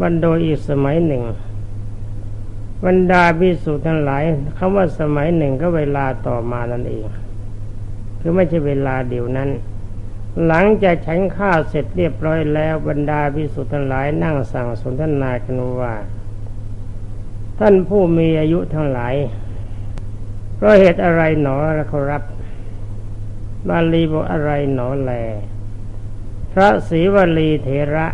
บรรโดยอีกสมัยหนึ่ง บรรดาพิสุทั้งหลายคำว่าสมัยหนึ่งก็เวลาต่อมานั่นเอง คือไม่ใช่เวลาเดียวนั้น หลังจากฉันข้าวเสร็จเรียบร้อยแล้วบรรดาพิสุทั้งหลายนั่งสั่งสนทนากันว่า ท่านผู้มีอายุทั้งหลายเพราะเหตุอะไรหนอเขารับ บาลีบอกอะไรหนอแล พระศรีวลีเถระ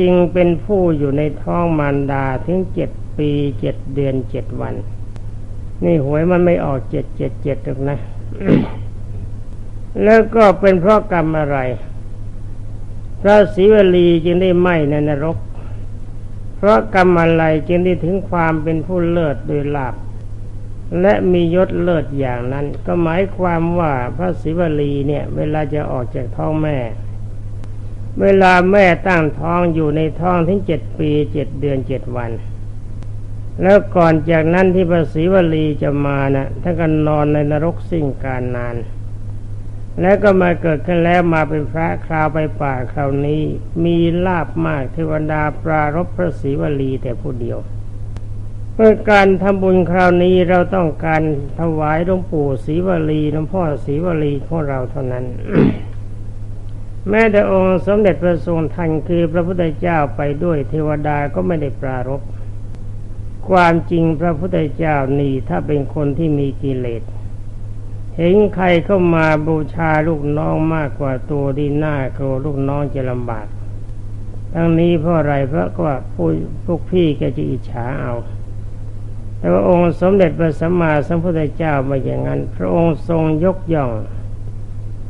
จริงเป็นผู้อยู่ในท้องมารดาถึงเจ็ดปีเจ็ดเดือนเจ็ดวัน นี่หวยมันไม่ออกเจ็ดเจ็ดเจ็ดหรอกนะ แล้วก็เป็นเพราะกรรมอะไร พระศรีวลีจึงได้ไหมในนรก เพราะกรรมอะไรจึงได้ถึงความเป็นผู้เลิศโดยลาบและมียศเลิศอย่างนั้น ก็หมายความว่าพระศิวลีเนี่ย เวลาจะออกจากท้องแม่ เวลาแม่ตั้งท้องอยู่ในท้องถึงเจ็ดปีเจ็ดเดือนเจ็ดวัน แล้วก่อนจากนั้นที่พระศิวลีจะมานะ่ะท่านก็นอนในนรกสิ่งการนาน แล้วก็มาเกิดขึ้นแล้วมาเป็นพระคราวไปป่าคราวนี้มีลาบมากเทวดาปรารบพระศิวลีแต่ผู้เดียวเพื่อการทำบุญคราวนี้เราต้องการถวายหลวงปู่ศรีวลีหลวงพ่อศรีวลีของเราเท่านั้น แม้แต่องค์สมเด็จพระทรงทันคือพระพุทธเจ้าไปด้วยเทวดาก็ไม่ได้ปรารบความจริงพระพุทธเจ้านี่ถ้าเป็นคนที่มีกิเลสเห็นใครเข้ามาบูชาลูกน้องมากกว่าตัวดีหน้ากลัวลูกน้องจะลำบากทั้งนี้เพราะอะไรเพราะว่าผู้พวกพี่แกจะอิจฉาเอา แต่ว่าองค์สมเด็จพระสัมมาสัมพุทธเจ้ามาอย่างนั้น พระองค์ทรงยกย่อง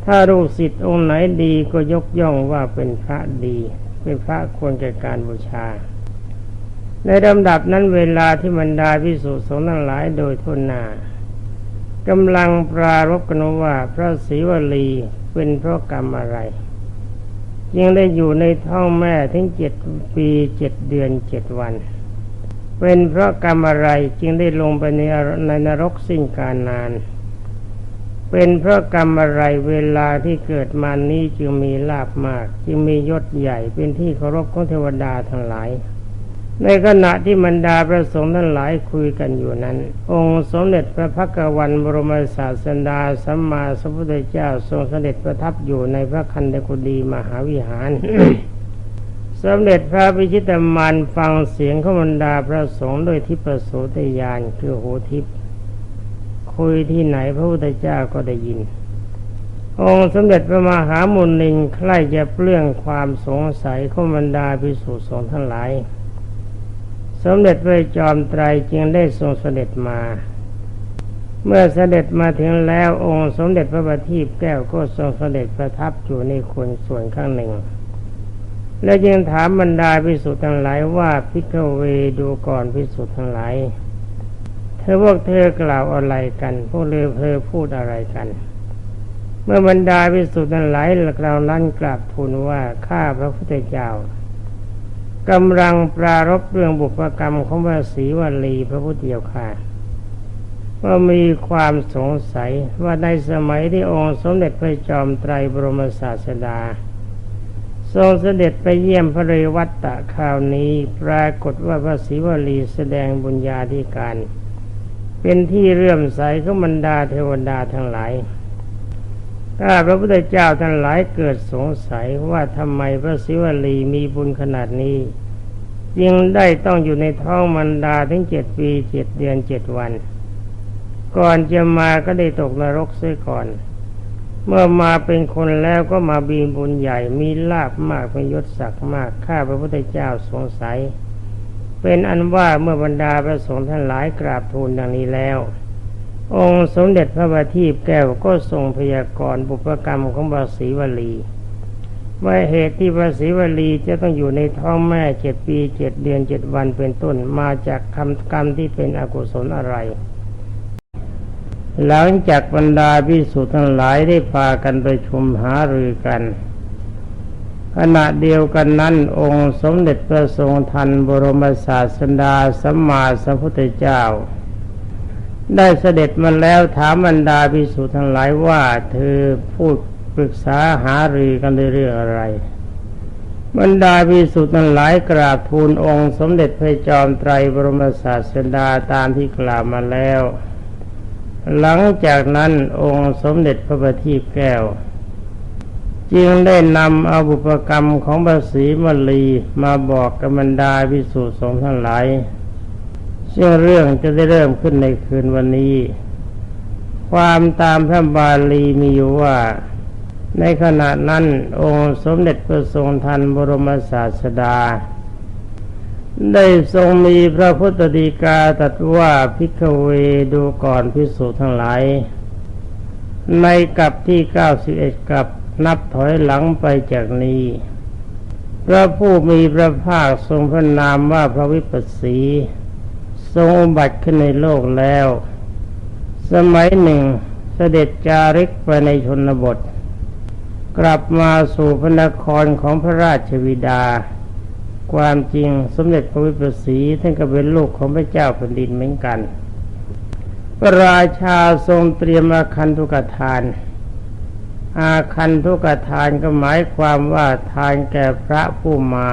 ถ้าลูกศิษย์องค์ไหนดีก็ยกย่องว่าเป็นพระดี เป็นพระควรแก่การบูชา ในลำดับนั้นเวลาที่บรรดาพิสุสงฆ์ทั้งหลายโดยทุนนากำลังปรารบกันว่าพระศรีวลีเป็นเพราะกรรมอะไรยังได้อยู่ในท้องแม่ถึงเจ็ดปีเจ็ดเดือนเจ็ดวัน เป็นเพราะกรรมอะไรจึงได้ลงไปในในนรกสิ้นการนาน เป็นเพราะกรรมอะไรเวลาที่เกิดมานี้จึงมีลาบมาก จึงมียศใหญ่เป็นที่เคารพของเทวดาทั้งหลาย ในขณะที่บรรดาพระสงฆ์ทั้งหลายคุยกันอยู่นั้น องค์สมเด็จพระพักวันบรมศาสดาสัมมาสัมพุทธเจ้าทรงเสด็จประทับอยู่ในพระคันธกุฎีมหาวิหารสมเด็จพระพิชิตมานฟังเสียงขบรรดาพระสงฆ์โดยทิพโสตยานคือหูทิพ คุยที่ไหนพระพุทธเจ้าก็ได้ยิน องค์สมเด็จพระมหามุนิงใครจะเปลื้องความสงสัยขบรรดาพิสุสงฆ์ทั้งหลาย สมเด็จพระจอมไตรจึงได้ทรงเสด็จมา เมื่อเสด็จมาถึงแล้วองค์สมเด็จพระบัณฑิตแก้วก็ทรงเสด็จประทับอยู่ในคนส่วนข้างหนึ่งและยังถามบรรดาพิสุทธ์ทั้งหลายว่าพิกเวดูก่อนพิสุทธ์ทั้งหลาย เธอพวกเธอกล่าวอะไรกัน พวกเธอเธอพูดอะไรกัน เมื่อบรรดาพิสุทธ์ทั้งหลายกล่าวนั้นกราบทูลว่าข้าพระพุทธเจ้ากำลังปรารบเรื่องบุพกรรมของพระศรีวลีพระพุทธเจ้าค่ะว่ามีความสงสัยว่าในสมัยที่องค์สมเด็จพระจอมไตรบรมศาสดา ทรงเสด็จไปเยี่ยมพระเรวัตตะคราวนี้ ปรากฏว่าพระศิวลีแสดงบุญญาธิการ เป็นที่เรื่อมใสของบรรดาเทวดาทั้งหลายถ้าพระพุทธเจ้าทั้งหลายเกิดสงสัยว่าทำไมพระศิวลีมีบุญขนาดนี้ยังได้ต้องอยู่ในท้องมันดาถึงเจ็ดปีเจ็ดเดือนเจ็ดวัน ก่อนจะมาก็ได้ตกนรกเสียก่อน เมื่อมาเป็นคนแล้วก็มาบีบุญใหญ่มีลาบมากเป็นยศศักดิ์มากข้าพระพุทธเจ้าสงสัย เป็นอันว่าเมื่อบรรดาพระสงฆ์ท่านหลายกราบทูลดังนี้แล้ว องค์สมเด็จพระบัณฑิตแก้วก็ทรงพยากรณ์บุพกรรมของบาศีวลี ว่าเหตุที่พระศรีวลีจะต้องอยู่ในท้องแม่เจ็ดปีเจ็ดเดือนเจ็ดวันเป็นต้นมาจากคำกรรมที่เป็นอกุศลอะไรหลังจากบรรดาพิสุทั้งหลายได้พากันไปชุมหารือกัน ขณะเดียวกันนั้น องค์สมเด็จพระทรงทันบรมศาสดาสัมมาสัมพุทธเจ้า ได้เสด็จมาแล้วถามบรรดาพิสุทั้งหลายว่าเธอพูดปรึกษาหารือกันในเรื่องอะไร บรรดาพิสุทธิ์นั้นหลายกราบทูลองค์สมเด็จพระจอมไตรบรมศาสดาตามที่กล่าวมาแล้ว หลังจากนั้นองค์สมเด็จพระบัณฑิตแก้ว จึงได้นำเอาบุปกรรมของพระศรีมลีมาบอกกับบรรดาพิสุสงฆ์ทั้งหลายซึ่งเรื่องจะได้เริ่มขึ้นในคืนวันนี้ ความตามพระบาลีมีอยู่ว่า ในขณะนั้นองค์สมเด็จพระทรงทันบรมศาสดา ได้ทรงมีพระพุทธดีกาตรัสว่าพิกเวดูก่อนพิสูจน์ทั้งหลาย ในกับที่เก้าสิบเอ็ดกับ นับถอยหลังไปจากนี้พระผู้มีพระภาคทรงพระนามว่าพระวิปัสสี ทรงบัติขึ้นในโลกแล้ว สมัยหนึ่งเสด็จจาริกไปในชนบท กลับมาสู่พระนครของพระราชวิดา ความจริงสมเด็จพระวิปัสสีท่านก็เป็นลูกของพระเจ้าแผ่นดินเหมือนกัน พระราชาทรงเตรียมอาคันทุกทาน อาคันทุกทานก็หมายความว่าทานแก่พระผู้มา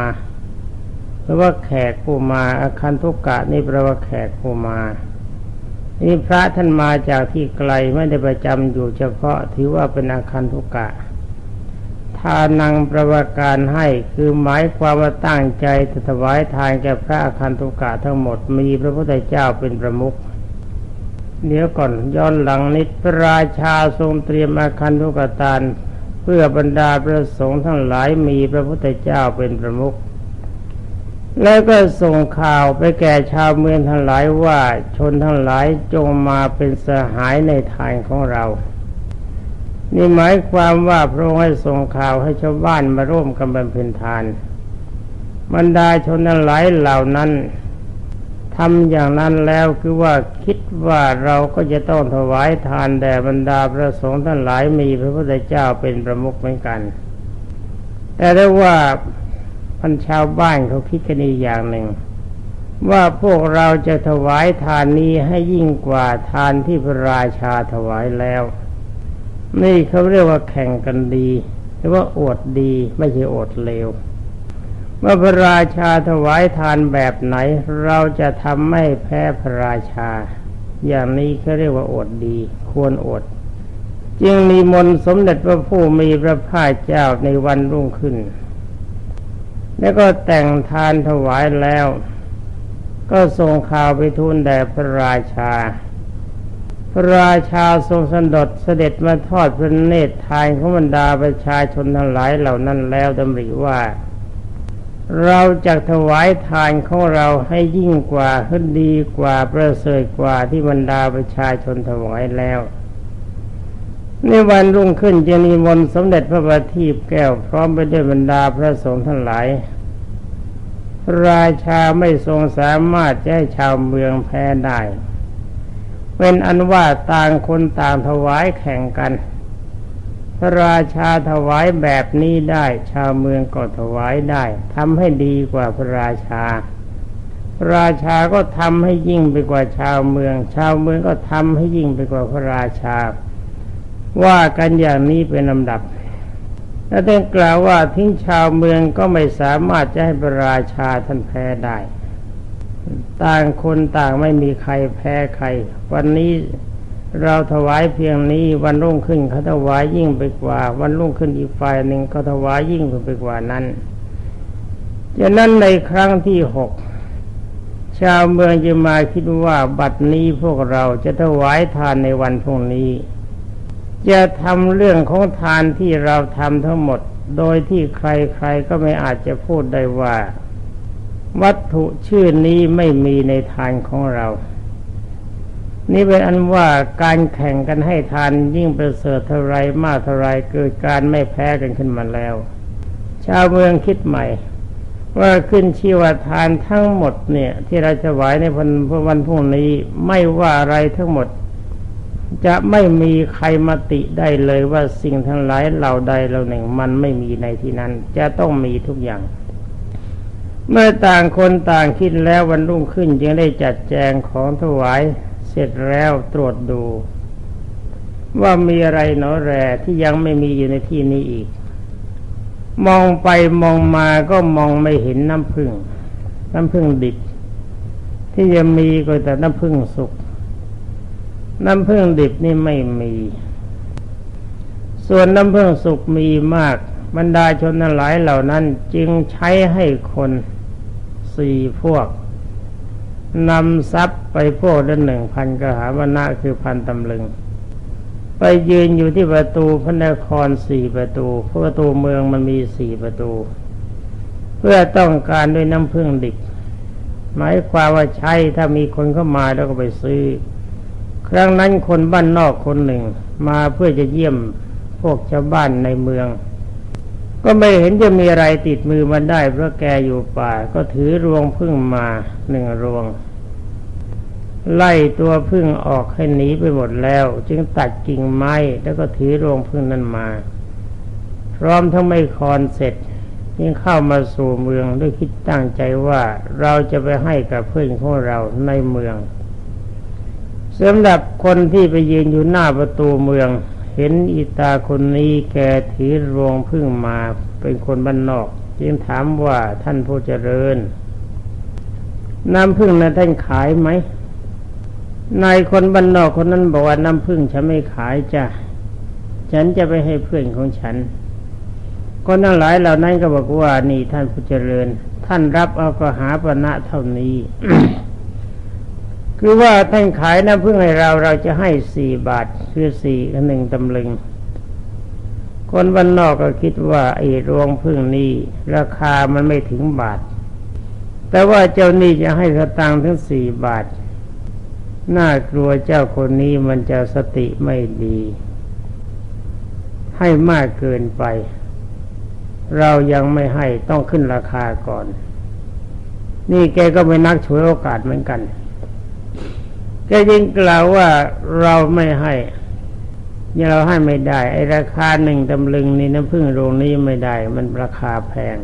หรือว่าแขกผู้มา อาคันทุกกะนี่แปลว่าแขกผู้มา นี่พระท่านมาจากที่ไกลไม่ได้ประจำอยู่เฉพาะถือว่าเป็นอาคันทุกกะทานังประวการให้คือหมายความว่าตั้งใจจะถวายทานแก่พระอาคันตุกะทั้งหมดมีพระพุทธเจ้าเป็นประมุข เดี๋ยวก่อนย้อนหลังนิดพระราชาทรงเตรียมอาคันตุกตานเพื่อบรรดาพระสงฆ์ทั้งหลายมีพระพุทธเจ้าเป็นประมุขแล้วก็ส่งข่าวไปแก่ชาวเมืองทั้งหลายว่าชนทั้งหลายจงมาเป็นสหายในทานของเรา นี่หมายความว่าพระองค์ให้ส่งข่าวให้ชาวบ้านมาร่วมกันบำเพ็ญทาน บรรดาชนนั้นหลายเหล่านั้น ทำอย่างนั้นแล้วคือว่าคิดว่าเราก็จะต้องถวายทานแด่บรรดาพระสงฆ์ท่านหลายมีพระพุทธเจ้าเป็นประมุขเหมือนกัน แต่ได้ว่าพันชาวบ้านเขาคิดกันอีกอย่างหนึ่ง ว่าพวกเราจะถวายทานนี้ให้ยิ่งกว่าทานที่พระราชาถวายแล้ว นี่เขาเรียกว่าแข่งกันดี หรือว่าอดดีไม่ใช่อดเลว เมื่อพระราชาถวายทานแบบไหน เราจะทำไม่แพ้พระราชา อย่างนี้เขาเรียกว่าอดดี ควรอด จึงมีมนสมเด็จพระผู้มีพระภาคเจ้าในวันรุ่งขึ้น แล้วก็แต่งทานถวายแล้ว ก็ส่งข่าวไปทูลแด่พระราชา พระราชาทรงสันดษเสด็จมาทอดพระเนตรทานของบรรดาประชาชนทั้งหลายเหล่านั้นแล้วดำริว่า เราจะถวายทานของเราให้ยิ่งกว่าขึ้นดีกว่าประเสริฐกว่าที่บรรดาประชาชนถวายแล้ว ในวันรุ่งขึ้นจะนิมนต์สมเด็จพระบัณฑิตแก้วพร้อมไปด้วยบรรดาพระสงฆ์ทั้งหลาย ราชาไม่ทรงสามารถจะให้ชาวเมืองแพ้ได้เป็นอันว่าต่างคนต่างถวายแข่งกัน พระราชาถวายแบบนี้ได้ ชาวเมืองก็ถวายได้ทำให้ดีกว่าพระราชา พระราชาก็ทำให้ยิ่งไปกว่าชาวเมือง ชาวเมืองก็ทำให้ยิ่งไปกว่าพระราชา ว่ากันอย่างนี้เป็นลำดับแล้วได้กล่าวว่าทิ้งชาวเมืองก็ไม่สามารถจะให้พระราชาท่านแพ้ได้ ต่างคนต่างไม่มีใครแพ้ใคร วันนี้ เราถวายเพียงนี้วันรุ่งขึ้นเขาถวายยิ่งไปกว่า วันรุ่งขึ้นอีกฝ่ายหนึ่งเขาถวายยิ่งไปกว่านั้นจากนั้นในครั้งที่หกชาวเมืองจะมาคิดว่าบัดนี้พวกเราจะถวายทานในวันพรุ่งนี้ จะทำเรื่องของทานที่เราทำทั้งหมด โดยที่ใครๆก็ไม่อาจจะพูดได้ว่า วัตถุชื่อนี้ไม่มีในทานของเรา นี่เป็นอันว่าการแข่งกันให้ทานยิ่งประเสริฐเท่าไรมากเท่าไรเกิดการไม่แพ้กันขึ้นมาแล้ว ชาวเมืองคิดใหม่ ว่าขึ้นชีวทานทั้งหมดเนี่ย ที่เราจะไหวในวันวันพรุ่งนี้ไม่ว่าอะไรทั้งหมด จะไม่มีใครมาติได้เลยว่าสิ่งทั้งหลายเหล่าใดเหล่าหนึ่งมันไม่มีในที่นั้น จะต้องมีทุกอย่างเมื่อต่างคนต่างคิดแล้ววันรุ่งขึ้นจึงได้จัดแจงของถวาย ร็จแล้วตรวจดู ว่ามีอะไรหนอแร่ที่ยังไม่มีอยู่ในที่นี้อีก มองไปมองมาก็มองไม่เห็นน้ำผึ้งน้ำผึ้งดิบ ที่จะมีก็แต่น้ำผึ้งสุกน้ำผึ้งดิบนี่ไม่มี ส่วนน้ำผึ้งสุกมีมาก บรรดาชนหลายเหล่านั้นจึงใช้ให้คนสี่พวก นำทรัพย์ไปพวกละหนึ่งพันกหาวนะคือพันตำลึง ไปยืนอยู่ที่ประตูพระนครสี่ประตูเพราะประตูเมืองมันมีสี่ประตู เพื่อต้องการด้วยน้ำพึ่งดิบหมายความว่าใช้ถ้ามีคนเข้ามาแล้วก็ไปซื้อ ครั้งนั้นคนบ้านนอกคนหนึ่ง มาเพื่อจะเยี่ยมพวกชาวบ้านในเมือง ก็ไม่เห็นจะมีอะไรติดมือมันได้เพราะแกอยู่ป่า ก็ถือรวงพึ่งมาหนึ่งรวง ไล่ตัวพึ่งออกให้หนีไปหมดแล้ว จึงตัดกิ่งไม้แล้วก็ถือรวงพึ่งนั้นมา พร้อมทั้งไม่คอนเสร็จยิ่งเข้ามาสู่เมืองด้วยคิดตั้งใจว่าเราจะไปให้กับเพื่อนของเราในเมืองสำหรับคนที่ไปยืนอยู่หน้าประตูเมือง เห็นอีตาคนนี้แกถือรวงพึ่งมาเป็นคนบ้านนอก จึงถามว่าท่านผู้เจริญ น้ำพึ่งนะท่านขายไหมนายคนบ้านนอกคนนั้นบอกว่าน้ำพึ่งฉันไม่ขายจ้ะฉันจะไปให้เพื่อนของฉันคนทั้งหลายเหล่านั้นก็บอกว่านี่ท่านผู้เจริญ ท่านรับเอากระหาปณะเท่านี้ คือว่าท่านขายน้ำพึ่งให้เราเราจะให้สี่บาทคือสี่หนึ่งตำลึง คนบ้านนอกก็คิดว่าไอ้รวงพึ่งนี้ราคามันไม่ถึงบาท แต่ว่าเจ้านี่จะให้สตางค์ถึงสี่บาท น่ากลัวเจ้าคนนี้มันจะสติไม่ดี ให้มากเกินไป เรายังไม่ให้ต้องขึ้นราคาก่อน นี่แกก็ไม่นักช่วยโอกาสเหมือนกัน กยิ่งกล่าวว่าเราไม่ให้เนี่ยเราให้ไม่ได้ ไอ้ราคาหนึ่งตำลึงนี่น้ำพึ่งโรงนี้ไม่ได้ มันราคาแพง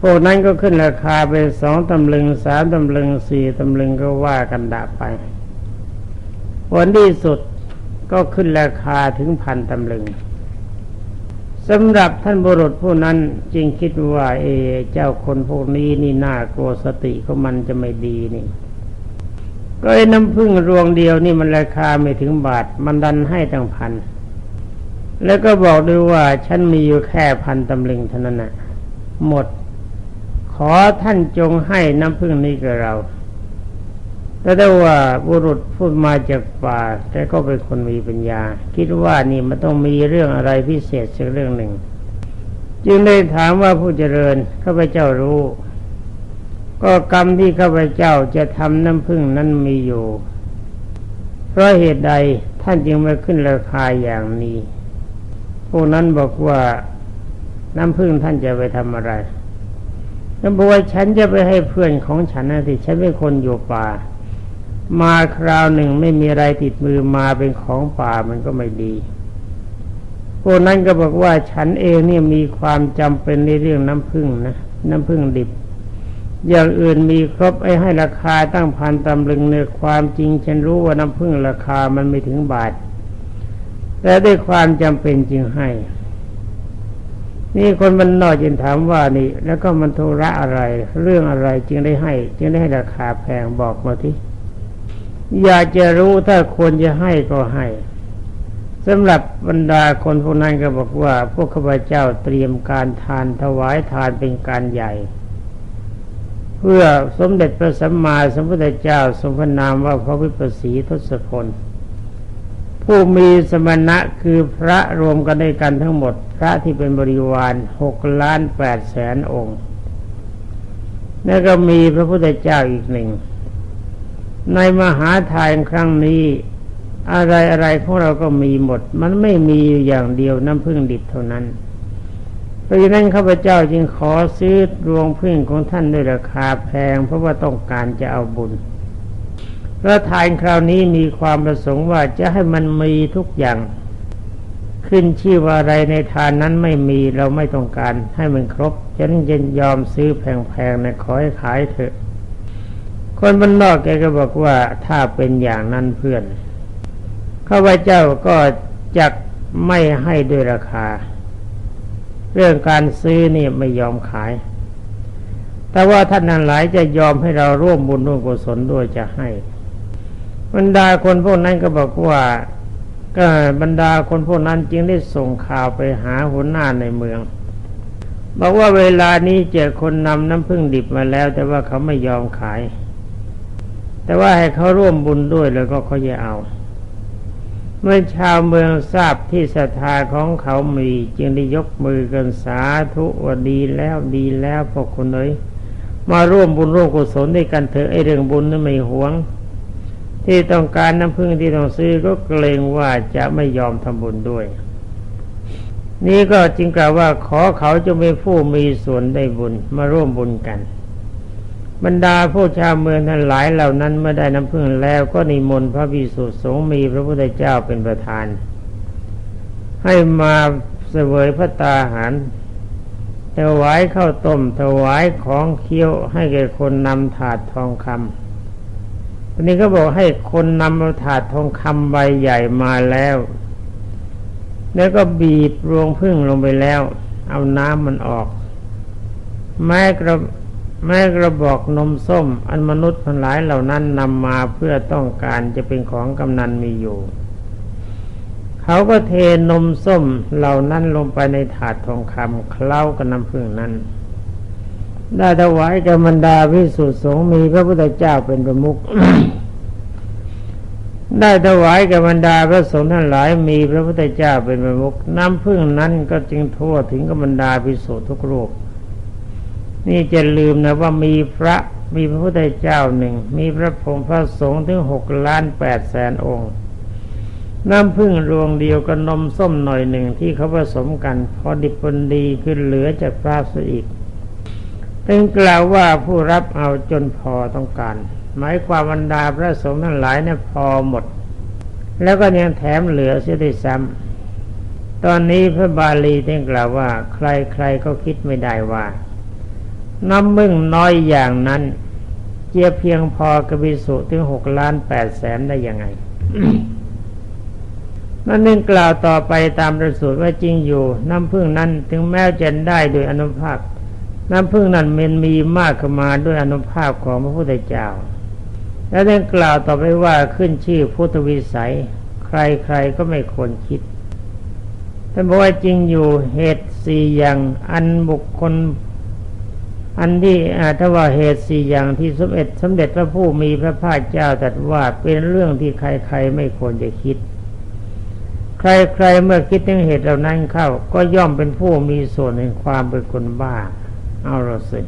พวกนั้นก็ขึ้นราคาไปสองตำลึงสามตำลึงสี่ตำลึงก็ว่ากันดาไปผลที่สุดก็ขึ้นราคาถึงพันตำลึงสำหรับท่านบุรุษผู้นั้นจึงคิดว่า เอ เจ้าคนพวกนี้นี่น่ากลัวสติของมันจะไม่ดีนี่ ก็ไอ้น้ำพึ่งรวงเดียวนี่มันราคาไม่ถึงบาท มันดันให้ตั้งพัน แล้วก็บอกด้วยว่าฉันมีอยู่แค่พันตำลึงเท่านั้นนะหมด ขอท่านจงให้น้ำพึ่งนี้กับเราแต่ได้ว่าบุรุษพูดมาจากป่า แต่ก็เป็นคนมีปัญญา คิดว่านี่มันต้องมีเรื่องอะไรพิเศษสักเรื่องหนึ่ง จึงได้ถามว่าผู้เจริญข้าพเจ้ารู้ ก็กรรมที่ข้าพเจ้าจะทำน้ำพึ่งนั้นมีอยู่ เพราะเหตุใดท่านจึงมาขึ้นราคาอย่างนี้ พวกนั้นบอกว่าน้ำพึ่งท่านจะไปทำอะไรท่านบอกว่าฉันจะไปให้เพื่อนของฉันนะที่ฉันเป็นคนอยู่ป่า มาคราวหนึ่งไม่มีอะไรติดมือมาเป็นของป่ามันก็ไม่ดีพวกนั้นก็บอกว่าฉันเองเนี่ยมีความจำเป็นในเรื่องน้ำพึ่งนะน้ำพึ่งดิบ อย่างอื่นมีครบไอ้ให้ราคาตั้งพันตำลึงเนื้อความจริง ฉันรู้ว่าน้ำพึ่งราคามันไม่ถึงบาท แต่ด้วยความจำเป็นจึงให้ นี่คนมันนอกจึงถามว่านี่ แล้วก็มันโทระอะไร เรื่องอะไรจึงได้ให้ จึงได้ให้ราคาแพงบอกมาที่อยากจะรู้ถ้าควรจะให้ก็ให้สำหรับบรรดาคนพวกนั้นก็บอกว่า พวกข้าพเจ้าเตรียมการทานถวายทานเป็นการใหญ่ เพื่อสมเด็จพระสัมมาสัมพุทธเจ้าทรงพระนามว่าพระวิปัสสีทศพล ผู้มีสมณะคือพระรวมกันด้วยกันทั้งหมด พระที่เป็นบริวารหกล้านแปดแสนองค์แล้วก็มีพระพุทธเจ้าอีกหนึ่ง ในมหาทายครั้งนี้อะไรอะไรพวกเราก็มีหมด มันไม่มีอยู่อย่างเดียวน้ำพึ่งดิบเท่านั้น เพราะฉะนั้นข้าพเจ้าจึงขอซื้อรวงพึ่งของท่านด้วยราคาแพง เพราะว่าต้องการจะเอาบุญพระทานคราวนี้มีความประสงค์ว่าจะให้มันมีทุกอย่าง ขึ้นชื่อว่าอะไรในทานนั้นไม่มีเราไม่ต้องการให้มันครบฉันจะยอมซื้อแพงๆนะขอให้ขายเถอะ คนบรรนอกแกก็บอกว่าถ้าเป็นอย่างนั้นเพื่อนข้าพเจ้าก็จะไม่ให้ด้วยราคา เรื่องการซื้อนี่ไม่ยอมขาย แต่ว่าท่านนั้นหลายจะยอมให้เราร่วมบุญร่วมกุศลด้วยจะให้ บรรดาคนพวกนั้นก็บอกว่าก็บรรดาคนพวกนั้นจึงได้ส่งข่าวไปหาหัวหน้าในเมือง บอกว่าเวลานี้เจอคนนำน้ำพึ่งดิบมาแล้ว แต่ว่าเขาไม่ยอมขาย แต่ว่าให้เขาร่วมบุญด้วยแล้วก็เขาจะเอา เมื่อชาวเมืองทราบที่ศรัทธาของเขามีจึงได้ยกมือกันสาธุว่าดีแล้วดีแล้วพวกคนเอ้ยมาร่วมบุญร่วมกุศลด้วยกันเถอะไอเรื่องบุญนั้นไม่หวง ที่ต้องการน้ำพึ่งที่ต้องซื้อก็เกรงว่าจะไม่ยอมทำบุญด้วย นี่ก็จึงกล่าวว่าขอเขาจะเป็นผู้มีส่วนได้บุญมาร่วมบุญกัน บรรดาผู้ชาวเมืองทั้งหลายเหล่านั้นเมื่อได้น้ำพึ่งแล้วก็นิมนต์พระภิกษุสงฆ์มีพระพุทธเจ้าเป็นประธาน ให้มาเสวยพระตาหารถวายข้าวต้มถวายของเคี้ยวให้แก่คนนำถาดทองคำทีนี้ก็บอกให้คนนำถาดทองคำใบใหญ่มาแล้ว แล้วก็บีบรวงพึ่งลงไปแล้ว เอาน้ำมันออก แม้กระ แม้กระบอกนมส้ม อันมนุษย์ทั้งหลายเหล่านั้นนำมาเพื่อต้องการจะเป็นของกำนันมีอยู่ เขาก็เทนมส้มเหล่านั้นลงไปในถาดทองคำเคล้ากับน้ำผึ้งนั้น ได้ถวายกับบรรดาพิสุทธิสงฆ์มีพระพุทธเจ้าเป็นประมุขได้ถวายกับบรรดาพระสงฆ์ทั้งหลายมีพระพุทธเจ้าเป็นประมุขน้ำพึ่งนั้นก็จึงทั่วถึงกับบรรดาพิสุทุกรูป นี่จะลืมนะว่ามีพระมีพระพุทธเจ้าหนึ่ง มีพระพงพระสงฆ์ถึงหกล้านแปดแสนองค์ น้ำพึ่งรวงเดียวกับนมส้มหน่อยหนึ่งที่เขาผสมกัน พอดิบพอดีขึ้นเหลือจากพระสอีกเป็นกล่าวว่าผู้รับเอาจนพอต้องการ หมายความบรรดาพระสงฆ์ทั้งหลายเนี่ยพอหมด แล้วก็ยังแถมเหลือเสียด้วยซ้ำตอนนี้พระบาลีได้กล่าวว่า ใครๆก็คิดไม่ได้ว่า น้ำมึ่งน้อยอย่างนั้นเจียเพียงพอกระบิสุถึงหกล้านแปดแสนได้ยังไงนั่นนึงกล่าวต่อไปตามประสูตรว่าจริงอยู่ น้ำพึ่งนั้นถึงแม้จะได้โดยอนุภาพ น้ำพึ่งนั้นมันมีมากขึ้นมาด้วยอนุภาพของพระพุทธเจ้า และได้กล่าวต่อไปว่าขึ้นชื่อพุทธวิสัย ใครๆก็ไม่ควรคิดท่านบอกว่าจริงอยู่เหตุสี่อย่างอันบุคคล อันที่ถ้าว่าเหตุสี่อย่างที่สมเด็จสมเด็จพระผู้มีพระภาคเจ้าตรัสว่าเป็นเรื่องที่ใครๆไม่ควรจะคิด ใครๆเมื่อคิดถึงเหตุเหล่านั้นเข้า ก็ย่อมเป็นผู้มีส่วนในความเป็นคนบ้า เอาเราสิ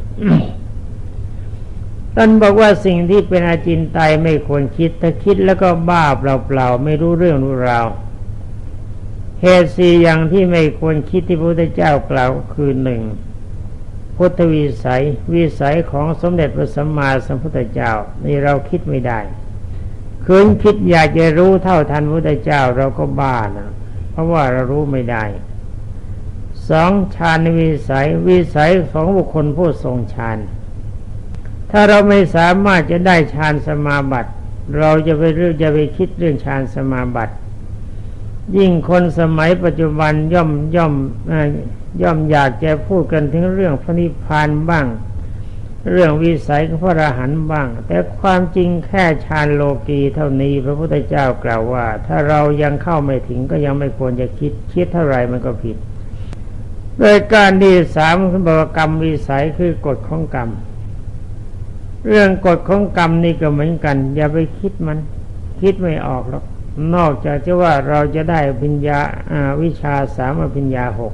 ท่านบอกว่าสิ่งที่เป็นอาจินไตยไม่ควรคิด ถ้าคิดแล้วก็บ้าเปล่าๆไม่รู้เรื่องรู้ราวเหตุสี่อย่างที่ไม่ควรคิดที่พระพุทธเจ้ากล่าวคือหนึ่ง พุทธวิสัยวิสัยของสมเด็จพระสัมมาสัมพุทธเจ้านี่เราคิดไม่ได้คืนคิดอยากจะรู้เท่าทันพระพุทธเจ้าเราก็บ้านะเพราะว่าเรารู้ไม่ได้สองฌานวิสัยวิสัยของบุคคลผู้ทรงฌานถ้าเราไม่สามารถจะได้ฌานสมาบัติ เราจะไปเรื่องจะไปคิดเรื่องฌานสมาบัติ ยิ่งคนสมัยปัจจุบันย่อมย่อม ย่อมอยากจะพูดกันถึงเรื่องพระนิพพานบ้าง เรื่องวิสัยของพระอรหันต์บ้าง แต่ความจริงแค่ฌานโลกีเท่านี้ พระพุทธเจ้ากล่าวว่า ถ้าเรายังเข้าไม่ถึงก็ยังไม่ควรจะคิดคิดเท่าไรมันก็ผิด โดยการที่สามคือบอกกรรมวิสัยคือกฎของกรรม เรื่องกฎของกรรมนี่ก็เหมือนกัน อย่าไปคิดมัน คิดไม่ออกหรอกนอกจากจะว่าเราจะได้ปัญญาวิชาสามปัญญาหก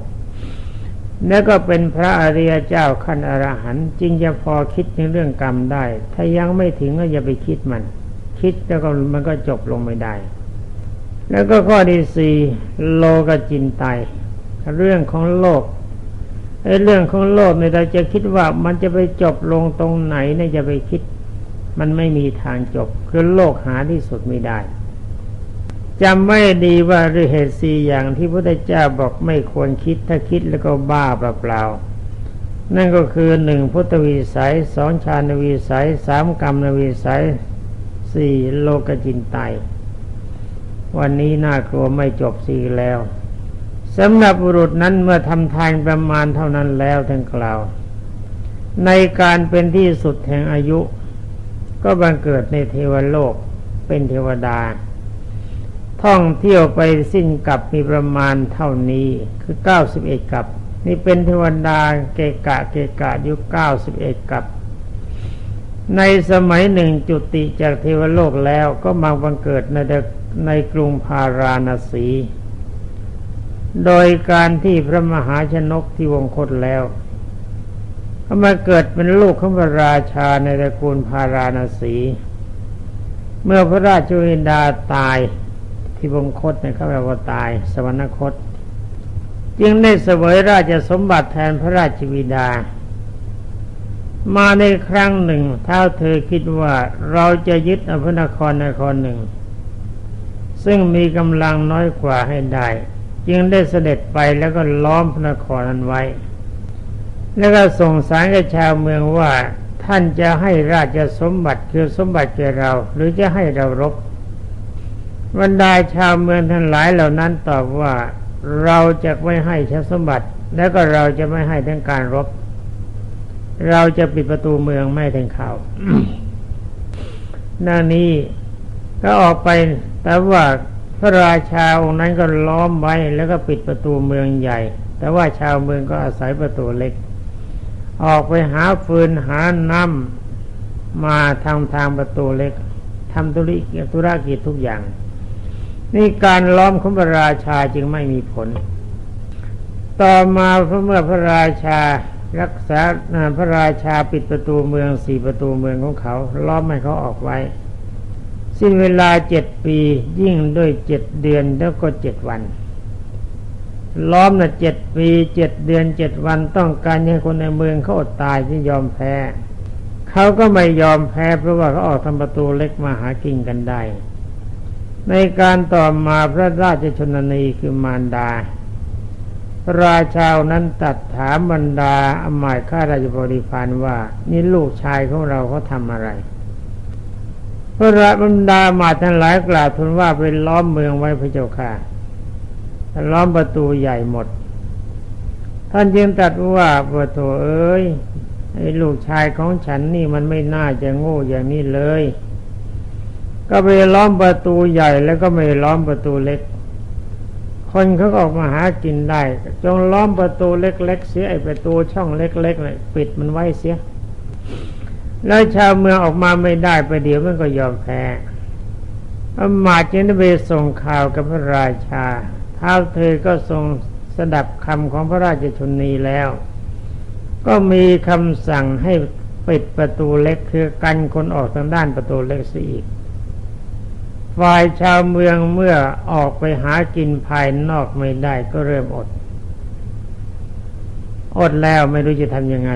แล้วก็เป็นพระอริยเจ้าขั้นอรหันต์จึงจะพอคิดในเรื่องกรรมได้ ถ้ายังไม่ถึงก็อย่าไปคิดมัน คิดแล้วก็มันก็จบลงไม่ได้ แล้วก็ข้อที่สี่โลกจินไตเรื่องของโลกไอ้เรื่องของโลกเนี่ยเราจะคิดว่ามันจะไปจบลงตรงไหนเนี่ยจะไปคิด มันไม่มีทางจบ คือโลกหาที่สุดไม่ได้ จำไม่ดีว่าด้วยเหตุสี่อย่างที่พระพุทธเจ้าบอกไม่ควรคิดถ้าคิดแล้วก็บ้าเปล่าๆนั่นก็คือหนึ่งพุทธวิสัยสองชาณวิสัยสามกรรมนวิสัยสี่โลกจินไตวันนี้น่ากลัวไม่จบสี่แล้วสำหรับบุรุษนั้นเมื่อทำทานประมาณเท่านั้นแล้วท่านกล่าว ในการเป็นที่สุดแห่งอายุ ก็บังเกิดในเทวโลกเป็นเทวดา ท่องเที่ยวไปสิ้นกับมีประมาณเท่านี้คือเก้าสิบเอ็ดกับ นี่เป็นเทวดาเกกะเกกะอยู่เก้าสิบเอ็ดกับ ในสมัยหนึ่งจุติจากเทวโลกแล้วก็มาบังเกิดในในกรุงพาราณสี โดยการที่พระมหาชนกที่วงคตแล้วก็มาเกิดเป็นลูกของพระราชาในตระกูลพาราณสี เมื่อพระราชวินดาตาย ที่วงคตเนี่ยเขาแปลว่าตาย สวรรคต จึงได้เสวยราชสมบัติแทนพระราชวิดา มาในครั้งหนึ่งเท้าเธอคิดว่าเราจะยึดอภนครนครหนึ่ง ซึ่งมีกำลังน้อยกว่าให้ได้ จึงได้เสด็จไปแล้วก็ล้อมพระนครนั้นไว้ แล้วก็ส่งสารกับชาวเมืองว่าท่านจะให้ราชสมบัติคือสมบัติแก่เรา หรือจะให้เรารบ บรรดาชาวเมืองทั้งหลายเหล่านั้นตอบว่าเราจะไม่ให้ชสมบัติ แล้วก็เราจะไม่ให้ทั้งการรบ เราจะปิดประตูเมืองไม่ทั้งเข้านานี้ก็ออกไปแต่ว่าพระราชาองค์นั้นก็ล้อมไว้แล้วก็ปิดประตูเมืองใหญ่ แต่ว่าชาวเมืองก็อาศัยประตูเล็ก ออกไปหาฟืนหาน้ำมาทางทางประตูเล็กทำธุรกิจธุรกิจทุกอย่าง นี่การล้อมของพระราชาจึงไม่มีผล ต่อมาเมื่อพระราชารักษาพระราชาปิดประตูเมืองสี่ประตูเมืองของเขา ล้อมให้เขาออกไว้ สิ้นเวลาเจ็ดปียิ่งด้วยเจ็ดเดือนแล้วก็เจ็ดวัน ล้อมนะเจ็ดปีเจ็ดเดือนเจ็ดวันต้องการให้คนในเมืองเขาอดตายที่ยอมแพ้เขาก็ไม่ยอมแพ้เพราะว่าเขาออกทำประตูเล็กมาหากินกันได้ ในการต่อมาพระราชชนนีคือมารดา ราชานั้นตัดถามบรรดาอมายข้าราชบริพารว่า นี่ลูกชายของเราเขาทำอะไร พระราบรรดามาทั้งหลายกล่าวทูลว่าเป็นล้อมเมืองไว้พระเจ้าค่ะล้อมประตูใหญ่หมด ท่านจึงตัดว่าประตูเอ้ยไอ้ลูกชายของฉันนี่มันไม่น่าจะโง่อย่างนี้เลย ก็ไปล้อมประตูใหญ่แล้วก็ไม่ล้อมประตูเล็ก คนเขาออกมาหากินได้ จงล้อมประตูเล็ก ๆ เสียไอประตูช่องเล็กๆเลยปิดมันไว้เสีย แล้วชาวเมืองออกมาไม่ได้ไปเดี๋ยวมันก็ยอมแพ้อมาจึงได้ไปส่งข่าวกับพระราชาท้าวเธอก็ทรงสดับคำของพระราชชนนีแล้ว ก็มีคำสั่งให้ปิดประตูเล็กคือกันคนออกทางด้านประตูเล็กเสิอีก ฝ่ายชาวเมืองเมื่อออกไปหากินภายนอกไม่ได้ก็เริ่มอด อดแล้วไม่รู้จะทำยังไง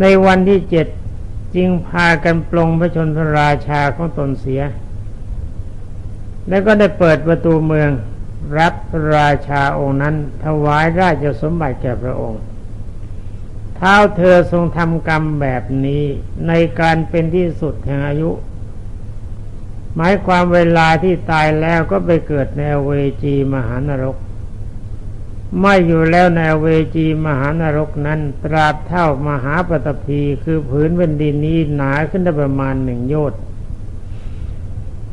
ในวันที่เจ็ดจึงพากันปลงพระชนพระราชาของตนเสีย แล้วก็ได้เปิดประตูเมืองรับระราชาองค์นั้น ถวายราชสมบัติแก่พระองค์เท้าเธอทรงทำกรรมแบบนี้ในการเป็นที่สุดแห่งอายุ หมายความเวลาที่ตายแล้วก็ไปเกิดในเวจีมหานรก ไม่อยู่แล้วในเวจีมหานรกนั้น ตราบเท่ามหาปฐพีคือผืนแผ่นดินนี้หนาขึ้นได้ประมาณหนึ่งโยชน์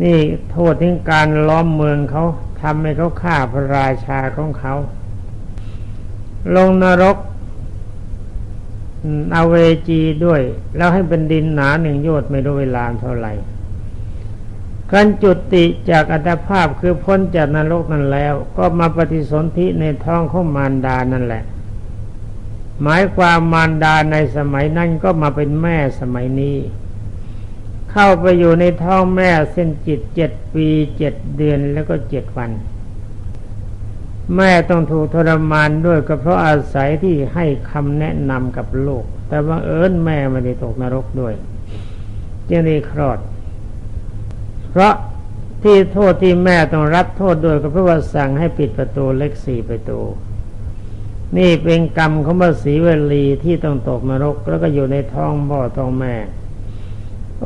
นี่โทษที่การล้อมเมืองเขาทำให้เขาฆ่าพระราชาของเขา ลงนรกเอาเวจีด้วย แล้วให้เป็นดินหนาหนึ่งโยชน์ไม่รู้เวลาเท่าไหร่ การจุติจากอัตภาพคือพ้นจากนรกนั้นแล้ว ก็มาปฏิสนธิในท้องของมารดานั่นแหละ หมายความมารดาในสมัยนั้นก็มาเป็นแม่สมัยนี้ เข้าไปอยู่ในท้องแม่เส้นจิตเจ็ดปีเจ็ดเดือนแล้วก็เจ็ดวัน แม่ต้องถูกทรมานด้วยก็เพราะอาศัยที่ให้คำแนะนำกับลูก แต่บังเอิญแม่ไม่ได้ตกนรกด้วย จึงได้คลอด เพราะที่โทษที่แม่ต้องรับโทษด้วยก็เพราะว่าสั่งให้ปิดประตูเล็กสี่ประตู นี่เป็นกรรมของพระศรีวลีที่ต้องตกนรกแล้วก็อยู่ในท้องพ่อท้องแม่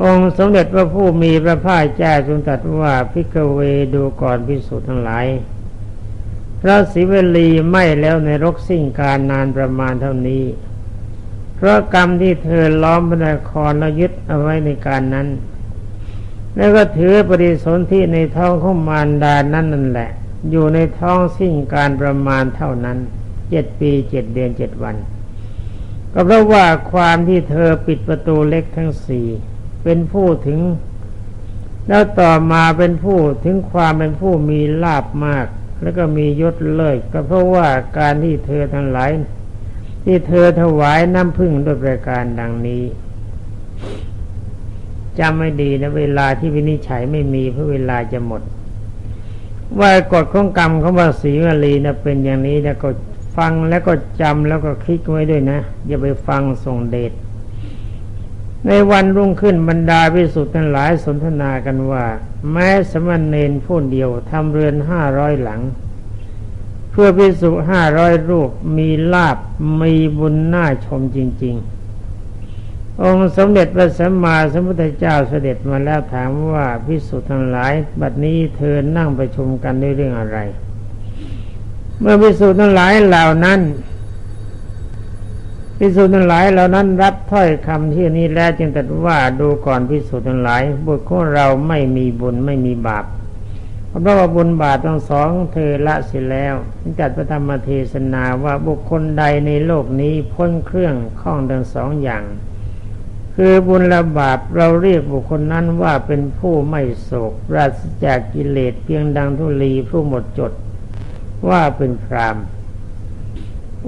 องค์สมเด็จพระผู้มีพระภาคเจ้าทรงตรัสว่าพิกเวดูก่อนพิสูจน์ทั้งหลายพระศิวลีไม่แล้วในรกสิ่งการนานประมาณเท่านี้ เพราะกรรมที่เธอล้อมพระนครแล้วยึดเอาไว้ในการนั้น แล้วก็ถือปฏิสนธิในท้องของมารดานั่นนั่นแหละ อยู่ในท้องสิ่งการประมาณเท่านั้นเจ็ดปีเจ็ดเดือนเจ็ดวัน ก็เพราะว่าความที่เธอปิดประตูเล็กทั้งสี่เป็นผู้ถึง แล้วต่อมาเป็นผู้ถึงความเป็นผู้มีลาบมาก แล้วก็มียศเลิศก็เพราะว่าการที่เธอทั้งหลายที่เธอถวายน้ำพึ่งด้วยประการดังนี้ จำไม่ดีนะเวลาที่วินิจฉัยไม่มีเพราะเวลาจะหมด ว่ากฎของกรรมของภาษีวลีนะเป็นอย่างนี้นะก็ฟังแล้วก็จำแล้วก็คลิกไว้ด้วยนะ อย่าไปฟังส่งเดชในวันรุ่งขึ้นบรรดาพิสุทธิ์ทั้งหลายสนทนากันว่า แม้สมณเณรผู้เดียวทำเรือนห้าร้อยหลัง เพื่อพิสุห้าร้อยรูปมีลาบมีบุญน่าชมจริง ๆ องค์สมเด็จพระสัมมาสัมพุทธเจ้าเสด็จมาแล้วถามว่าพิสุทธิ์ทั้งหลาย บัดนี้เธอนั่งประชุมกันด้วยเรื่องอะไร เมื่อพิสุทธิ์ทั้งหลายเหล่านั้นพิสูจน์ทั้งหลายเหล่านั้นรับถ้อยคำที่นี้แล้วจึงตรัสว่าดูก่อนพิสูจน์ทั้งหลายบุตรของเราไม่มีบุญไม่มีบาปเพราะว่าบุญบาปทั้งสองเธอละเสียแล้วจัดพระธรรมเทศนาว่าบุคคลใดในโลกนี้พ้นเครื่องข้องทั้งสองอย่าง คือบุญและบาปเราเรียกบุคคลนั้นว่าเป็นผู้ไม่โศกปราศจากกิเลสเพียงดังทุลีผู้หมดจดว่าเป็นพราม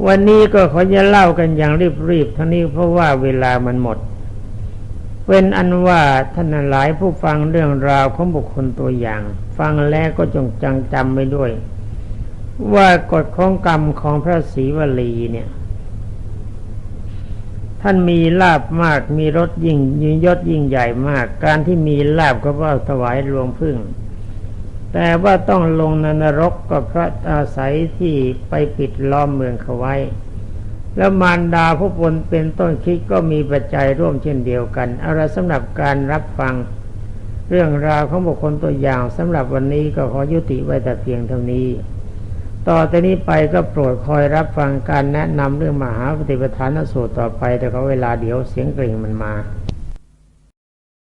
วันนี้ก็ขอจะเล่ากันอย่างรีบๆทั้งนี้เพราะว่าเวลามันหมด เป็นอันว่าท่านหลายผู้ฟังเรื่องราวของบุคคลตัวอย่าง ฟังแล้วก็จงจังจำไปด้วย ว่ากฎของกรรมของพระศรีวลีเนี่ย ท่านมีลาบมากมีรถยิ่งยืนยศยิ่งใหญ่มาก การที่มีลาบก็เพราะถวายรวงพึ่ง แต่ว่าต้องลงนรกก็เพราะอาศัยที่ไปปิดล้อมเมืองเขาไว้ แล้วมารดาผู้ปนเป็นต้นคิดก็มีปัจจัยร่วมเช่นเดียวกันอะไรสำหรับการรับฟังเรื่องราวของบุคคลตัวอย่างสำหรับวันนี้ก็ขอยุติไว้แต่เพียงเท่านี้ ต่อแต่นี้ไปก็โปรดคอยรับฟังการแนะนำเรื่องมหาปฏิปทานสูตรต่อไปแต่เขาเวลาเดี๋ยวเสียงกริ่งมันมา